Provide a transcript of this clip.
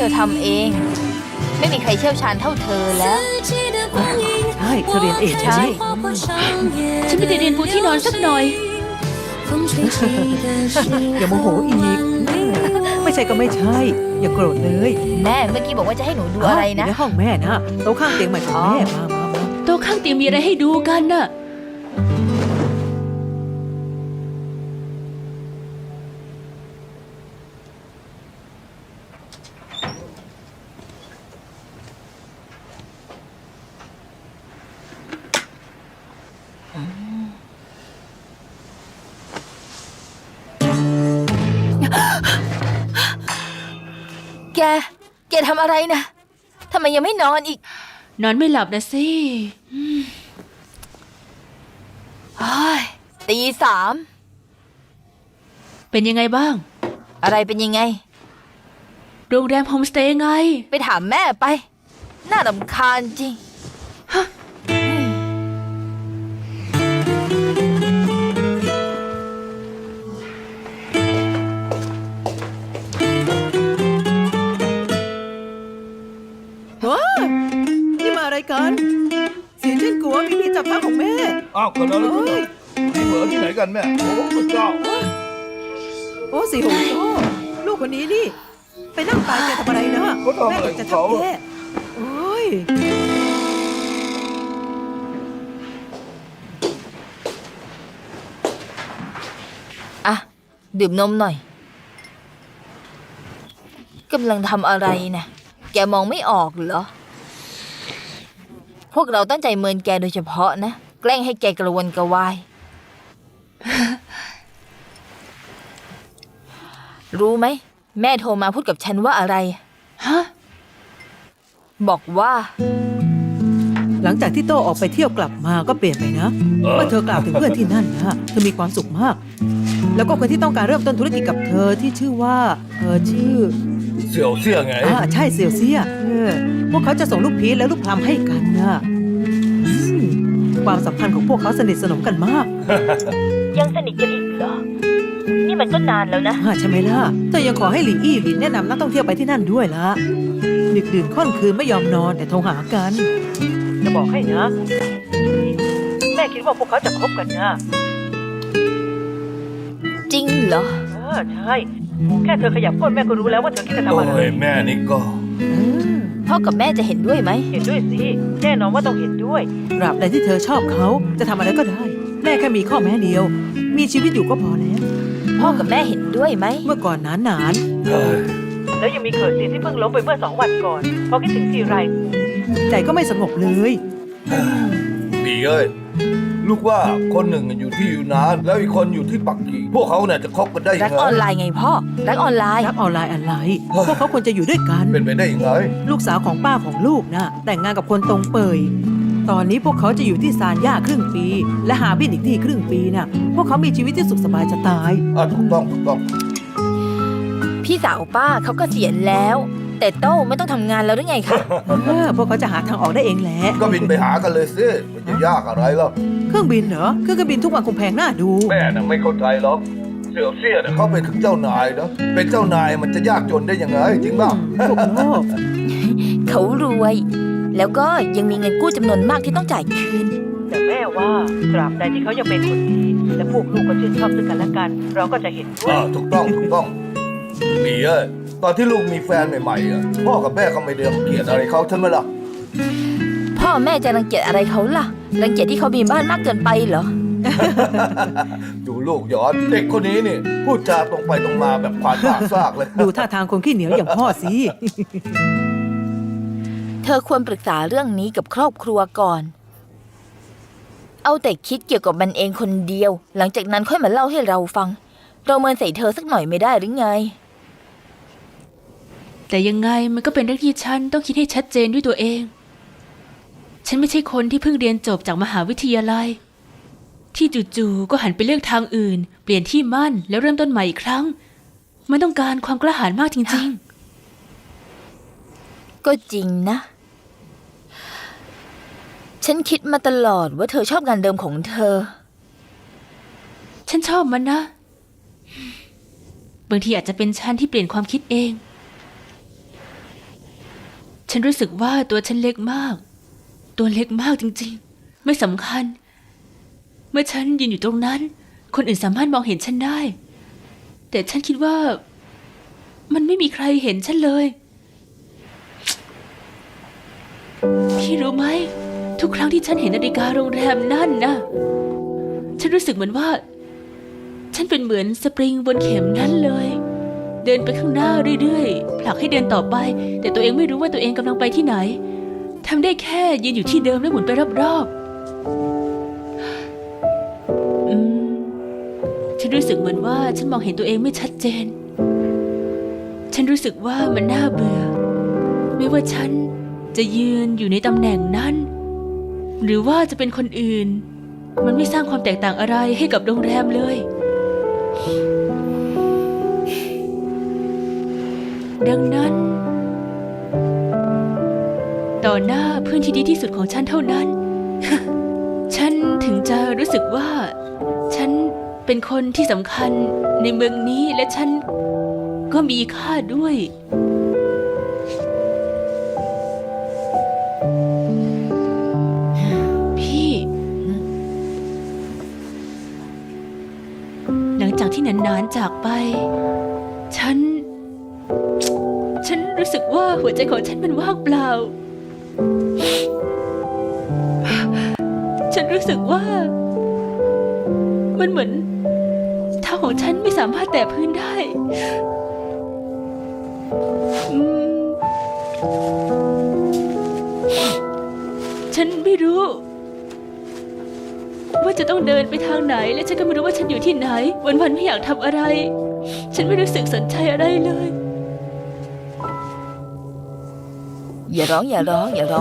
ธอทำเอง ไม่มีใครเชี่ยวชาญเท่าเธอแล้ว ใช่เธอเรียนเองใช่ใช่ฉันไม่ได้เรียนปูที่นอนสักหน่อย อย่าโมโหอีก ไม่ใช่ก็ไม่ใช่ อย่าโกรธเลยแม่เมื่อกี้บอกว่าจะให้หนูดูอะไรยู่นะ ในห้องแม่นะโต๊ะข้างเตียงใหม่ของแม่มามามา โต๊ะข้างเตียงมีอะไรให้ดูกันน่ะ แก แกทำอะไรนะทำไมยังไม่นอนอีก นอนไม่หลับนะสิเฮ้ยตีสาม เป็นยังไงบ้าง อะไรเป็นยังไง โรงแรมโฮมสเตย์ไง ไปถามแม่ไป น่ารำคาญจริง กัน เสียงฉันกลัวมีผีจับเท้าของแม่ อ้าวเกิดอะไรขึ้นเฮ้อะไอ้เหมือที่ไหนกันแม่โอ้พระเจ้าโอ้สีหงโอ้ลูกคนนี้นี่ ไปนั่งตายแกทำอะไรนะเขาทำแม่อะไรขจะองเขาทำแย่โอ้ยอะ ดื่มนมหน่อยกำลังทำอะไรนะแกมองไม่ออกเหรอ พวกเราตั้งใจเมินแกโดยเฉพาะนะ แกล้งให้แกกระวนกระวาย รู้ไหม แม่โทรมาพูดกับฉันว่าอะไร ฮะ บอกว่า หลังจากที่โตออกไปเที่ยวกลับมาก็เปลี่ยนไปนะเออเมื่อเธอกล่าวถึงเพื่อนที่นั่นนะเธอมีความสุขมาก แล้วก็คนที่ต้องการเริ่มต้นธุรกิจกับเธอที่ชื่อว่าเธอชื่อ เสี่ยวเสี่ยไง อ่าใช่เซียวเซียเออพวกเขาจะส่งลูกพีชและลูกพลัมให้กันนะอืมความสัมพันธ์ของพวกเขาสนิทสนมกันมากยังสนิทกันอีกเหรอ นี่มันก็นานแล้วนะ อ่าใช่ไหมล่ะเธอยังขอให้หลีอี้หลินแนะนำนักท่องเที่ยวไปที่นั่นด้วยละดึกดื่นค่อนคืนไม่ยอมนอนแต่โทรหากัน จะบอกให้นะ แม่คิดว่าพวกเขาจะคบกันนะ จริงเหรอ เออใช่ แค่เธอขยับก้นแม่ก็รู้แล้วว่าเธอคิดจะทำโอ้อะไรยแม่นี่ก็พ่อกับแม่จะเห็นด้วยไหมเห็นด้วยสิแน่นอนว่าต้องเห็นด้วย ตราบใดที่เธอชอบเขาจะทำอะไรก็ได้ แม่แค่มีข้อแม้เดียว มีชีวิตอยู่ก็พอแล้ว พ่อกับแม่เห็นด้วยไหมเมื่อก่อนนานนานเฮ้ยๆแล้วยังมีเขินซีที่เพิ่งล้มไปเมื่อสองวันก่อนพอคิดถึงทีไรใจก็ไม่สงบเลย ปีเอ้ยลูกว่าคนหนึ่งอยู่ที่ยูนาน แล้วอีกคนอยู่ที่ปักกิ่งพวกเขาเนี่ยจะคบกันได้ยัรักงไงออนไลน์ไงพ่อ รักออนไลน์ รักออนไลน์อะไร พวกเขาควรจะอยู่ด้วยกัน เป็นไปได้ยังไงลูกสาวของป้าของลูกนะแต่งงานกับคนตรงเปย ตอนนี้พวกเขาจะอยู่ที่ซานย่าครึ่งปี และหาบินอีกที่ครึ่งปีน่ะ พวกเขามีชีวิตที่สุขสบายจะตาย อะถูกต้องถูกต้องพี่สาวป้าเขาก็เสียณแล้ว แต่โต้ไม่ต้องทำงานแล้วหรือไงคะ เออพวกเขาจะหาทางออกได้เองแหละก็บินไปหากันเลยสิมันจะ ยากอะไรหรอกเครื่องบินเหรอเครื่องบินทุกวันคงแพงน่าดู แม่น่ะไม่เข้าใจหรอกเสี่ยวเสี่ยเนี่ยเขาเป็นถึงเจ้านายนะเป็นเจ้านายมันจะยากจนได้ยังไงจริงเปล่าพวกโลกเขารวย แล้วก็ยังมีเงินกู้จำนวนมากที่ต้องจ่ายคืน แต่แม่ว่าตราบใดที่เขายังเป็นคนดีและพวกลูกก็ชื่นชอบซึ่งกันและกัน เราก็จะเห็นด้วอ่ายถูกต้องถูกต้องปีเอ้ยตอนที่ลูกมีแฟนใหม่ๆอะพ่อกับแม่เขาไม่ได้รังเกียจอะไรเขาใช่ไหมล่ะ พ่อแม่จะรังเกียจอะไรเขาล่ะ รังเกียจที่เขามีบ้านมากเกินไปเหรอ ดูลูกย้อนเด็กคนนี้นี่พูดจาตรงไปตรงมาแบบผ่านปากซากเลย ดูท่าทางคนขี้เหนียวอย่างพ่อสิ เธอควรปรึกษาเรื่องนี้กับครอบครัวก่อน เอาแต่คิดเกี่ยวกับมันเองคนเดียว หลังจากนั้นค่อยมาเล่าให้เราฟัง เราเมินใส่เธอสักหน่อยไม่ได้หรือไง แต่ยังไงมันก็เป็นเรื่องที่ฉันต้องคิดให้ชัดเจนด้วยตัวเอง ฉันไม่ใช่คนที่เพิ่งเรียนจบจากมหาวิทยาลัย ที่จู่ๆก็หันไปเลือกทางอื่น เปลี่ยนที่มั่นแล้วเริ่มต้นใหม่อีกครั้ง มันต้องการความกล้าหาญมากจริงก็จริงนะ ฉันคิดมาตลอดว่าเธอชอบงานเดิมของเธอ ๆ ฉันชอบมันนะ บางทีอาจจะเป็นฉันที่เปลี่ยนความคิดเอง ฉันรู้สึกว่าตัวฉันเล็กมาก ตัวเล็กมากจริงๆ ไม่สำคัญ เมื่อฉันยืนอยู่ตรงนั้น คนอื่นสามารถมองเห็นฉันได้ แต่ฉันคิดว่า มันไม่มีใครเห็นฉันเลย พี่รู้ไหม ทุกครั้งที่ฉันเห็นนาฬิกาโรงแรมนั่นนะฉันรู้สึกเหมือนว่า ฉันเป็นเหมือนสปริงบนเข็มนั้นเลยเดินไปข้างหน้าเรื่อยๆ ผลักให้เดินต่อไป แต่ตัวเองไม่รู้ว่าตัวเองกำลังไปที่ไหน ทำได้แค่ยืนอยู่ที่เดิมแล้วหมุนไปรอบๆอืมฉันรู้สึกเหมือนว่าฉันมองเห็นตัวเองไม่ชัดเจน ฉันรู้สึกว่ามันน่าเบื่อ ไม่ว่าฉันจะยืนอยู่ในตำแหน่งนั้น หรือว่าจะเป็นคนอื่น มันไม่สร้างความแตกต่างอะไรให้กับโรงแรมเลย ดังนั้นื่อนที่ดีที่สุดของฉันเท่านั้น ฉันถึงจะรู้สึกว่า ฉันเป็นคนที่สำคัญในเมืองนี้และฉันก็มีค่าด้วย พี่ หลังจากที่นานๆจากไป ฉัน ฉันรู้สึกว่าหัวใจของฉันมันว่างเปล่าฉัน รู้สึกว่า มันเหมือนเท้าของฉันไม่สามารถแตะพื้นได้ฉันไม่รู้ ว่าจะต้องเดินไปทางไหน และฉันก็ไม่รู้ว่าฉันอยู่ที่ไหน วันๆไม่อยากทำอะไร ฉันไม่รู้สึกสนใจอะไรเลย อย่าร้องอย่าร้องอย่าร้อง